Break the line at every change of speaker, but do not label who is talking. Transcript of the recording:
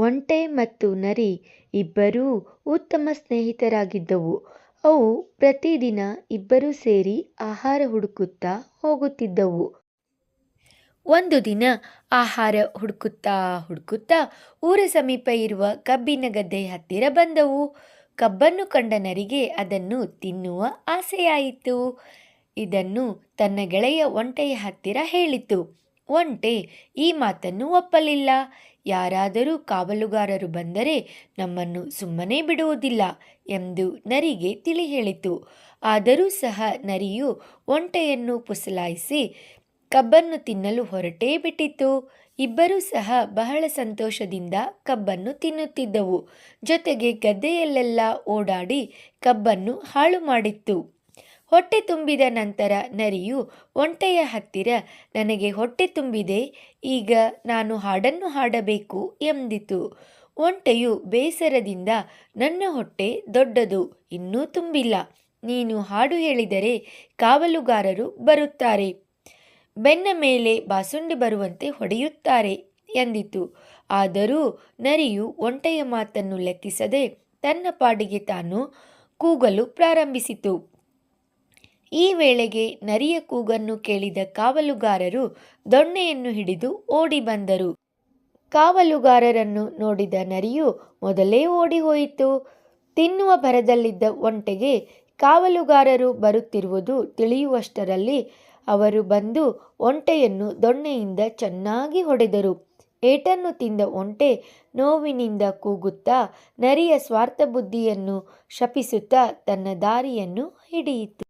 ಒಂಟೆ ಮತ್ತು ನರಿ ಇಬ್ಬರೂ ಉತ್ತಮ ಸ್ನೇಹಿತರಾಗಿದ್ದವು. ಅವು ಪ್ರತಿದಿನ ಇಬ್ಬರೂ ಸೇರಿ ಆಹಾರ ಹುಡುಕುತ್ತಾ ಹೋಗುತ್ತಿದ್ದವು. ಒಂದು ದಿನ ಆಹಾರ ಹುಡುಕುತ್ತಾ ಹುಡುಕುತ್ತಾ ಊರ ಸಮೀಪ ಇರುವ ಕಬ್ಬಿನ ಗದ್ದೆ ಹತ್ತಿರ ಬಂದವು. ಕಬ್ಬನ್ನು ಕಂಡ ನರಿಗೆ ಅದನ್ನು ತಿನ್ನುವ ಆಸೆಯಾಯಿತು. ಇದನ್ನು ತನ್ನ ಗೆಳೆಯ ಒಂಟೆಯ ಹತ್ತಿರ ಹೇಳಿತು. ಒಂಟೆ ಈ ಮಾತನ್ನು ಒಪ್ಪಲಿಲ್ಲ. ಯಾರಾದರೂ ಕಾವಲುಗಾರರು ಬಂದರೆ ನಮ್ಮನ್ನು ಸುಮ್ಮನೆ ಬಿಡುವುದಿಲ್ಲ ಎಂದು ನರಿಗೆ ತಿಳಿ ಹೇಳಿತು ಆದರೂ ಸಹ ನರಿಯು ಒಂಟೆಯನ್ನು ಪುಸಲಾಯಿಸಿ ಕಬ್ಬನ್ನು ತಿನ್ನಲು ಹೊರಟೇ ಬಿಟ್ಟಿತು. ಇಬ್ಬರೂ ಸಹ ಬಹಳ ಸಂತೋಷದಿಂದ ಕಬ್ಬನ್ನು ತಿನ್ನುತ್ತಿದ್ದವು. ಜೊತೆಗೆ ಗದ್ದೆಯಲ್ಲೆಲ್ಲ ಓಡಾಡಿ ಕಬ್ಬನ್ನು ಹಾಳು ಮಾಡಿತ್ತು. ಹೊಟ್ಟೆ ತುಂಬಿದ ನಂತರ ನರಿಯು ಒಂಟೆಯ ಹತ್ತಿರ ನನಗೆ ಹೊಟ್ಟೆ ತುಂಬಿದೆ, ಈಗ ನಾನು ಹಾಡನ್ನು ಹಾಡಬೇಕು ಎಂದಿತು. ಒಂಟೆಯು ಬೇಸರದಿಂದ ನನ್ನ ಹೊಟ್ಟೆ ದೊಡ್ಡದು, ಇನ್ನೂ ತುಂಬಿಲ್ಲ. ನೀನು ಹಾಡು ಹೇಳಿದರೆ ಕಾವಲುಗಾರರು ಬರುತ್ತಾರೆ, ಬೆನ್ನ ಮೇಲೆ ಬಾಸುಂಡಿ ಬರುವಂತೆ ಹೊಡೆಯುತ್ತಾರೆ ಎಂದಿತು. ಆದರೂ ನರಿಯು ಒಂಟೆಯ ಮಾತನ್ನು ಲೆಕ್ಕಿಸದೆ ತನ್ನ ಪಾಡಿಗೆ ತಾನು ಕೂಗಲು ಪ್ರಾರಂಭಿಸಿತು. ಈ ವೇಳೆಗೆ ನರಿಯ ಕೂಗನ್ನು ಕೇಳಿದ ಕಾವಲುಗಾರರು ದೊಣ್ಣೆಯನ್ನು ಹಿಡಿದು ಓಡಿ ಬಂದರು. ಕಾವಲುಗಾರರನ್ನು ನೋಡಿದ ನರಿಯು ಮೊದಲೇ ಓಡಿಹೋಯಿತು. ತಿನ್ನುವ ಭರದಲ್ಲಿದ್ದ ಒಂಟೆಗೆ ಕಾವಲುಗಾರರು ಬರುತ್ತಿರುವುದು ತಿಳಿಯುವಷ್ಟರಲ್ಲಿ ಅವರು ಬಂದು ಒಂಟೆಯನ್ನು ದೊಣ್ಣೆಯಿಂದ ಚೆನ್ನಾಗಿ ಹೊಡೆದರು. ಏಟನ್ನು ತಿಂದ ಒಂಟೆ ನೋವಿನಿಂದ ಕೂಗುತ್ತಾ ನರಿಯ ಸ್ವಾರ್ಥಬುದ್ಧಿಯನ್ನು ಶಪಿಸುತ್ತಾ ತನ್ನ ದಾರಿಯನ್ನು ಹಿಡಿಯಿತು.